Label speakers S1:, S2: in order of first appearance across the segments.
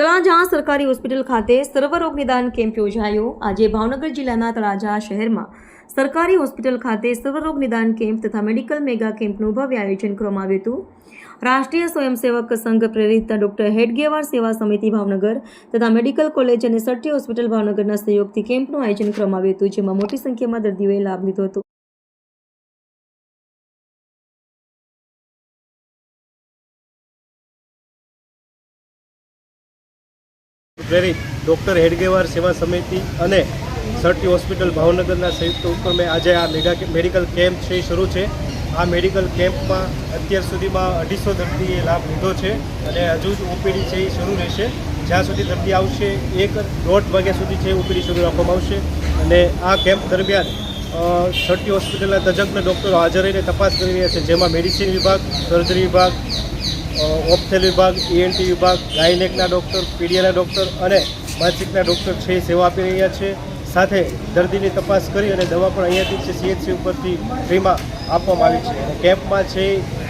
S1: તળાજા સરકારી હોસ્પિટલ ખાતે સર્વરોગ નિદાન કેમ્પ યોજાયો. આજે ભાવનગર જિલ્લાના તળાજા શહેરમાં સરકારી હોસ્પિટલ ખાતે સર્વરોગ નિદાન કેમ્પ તથા મેડિકલ મેગા કેમ્પનું ભવ્ય આયોજન કરવામાં આવ્યું હતું. રાષ્ટ્રીય સ્વયંસેવક સંઘ પ્રેરિત ડોક્ટર હેડગેવાર સેવા સમિતિ ભાવનગર તથા મેડિકલ કોલેજ અને સટ્ટી હોસ્પિટલ ભાવનગરના સહયોગથી કેમ્પનું આયોજન કરવામાં આવ્યું હતું, જેમાં મોટી સંખ્યામાં દર્દીઓએ લાભ લીધો હતો.
S2: પ્રેરિત ડૉક્ટર હેડગેવાર સેવા સમિતિ અને સરટી હોસ્પિટલ ભાવનગરના સંયુક્ત ઉપક્રમે આજે આ મેગા મેડિકલ કેમ્પ છે, એ શરૂ છે. આ મેડિકલ કેમ્પમાં અત્યાર સુધીમાં અઢીસો દર્દીએ લાભ લીધો છે અને હજુ જ ઓપીડી છે, એ શરૂ રહેશે. જ્યાં સુધી દર્દી આવશે, એક દોઢ વાગ્યા સુધી છે ઓપીડી શરૂ રાખવામાં આવશે. અને આ કેમ્પ દરમિયાન સરટી હોસ્પિટલના તજજ્ઞ ડૉક્ટરો હાજર રહીને તપાસ કરી રહ્યા છે, જેમાં મેડિસિન વિભાગ, સર્જરી વિભાગ ઓપ્થેલ વિભાગ ઈએનટી વિભાગ, ગાયનેકના ડૉક્ટર, પીડિયાના ડૉક્ટર અને માનસિકના ડૉક્ટર છે સેવા આપી રહ્યા છે. સાથે દર્દીની તપાસ કરી અને દવા પણ અહીંયાથી છે સીએચસી ઉપરથી ફ્રીમાં આપવામાં આવી છે. અને કેમ્પમાં છે,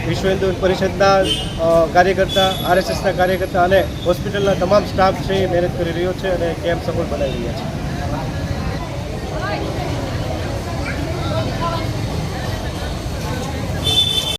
S2: વિશ્વ હિન્દુ પરિષદના કાર્યકર્તા, આરએસએસના કાર્યકર્તા અને હોસ્પિટલના તમામ સ્ટાફ છે, એ મહેનત કરી રહ્યો છે અને કેમ્પ સફળ બનાવી રહ્યા છે.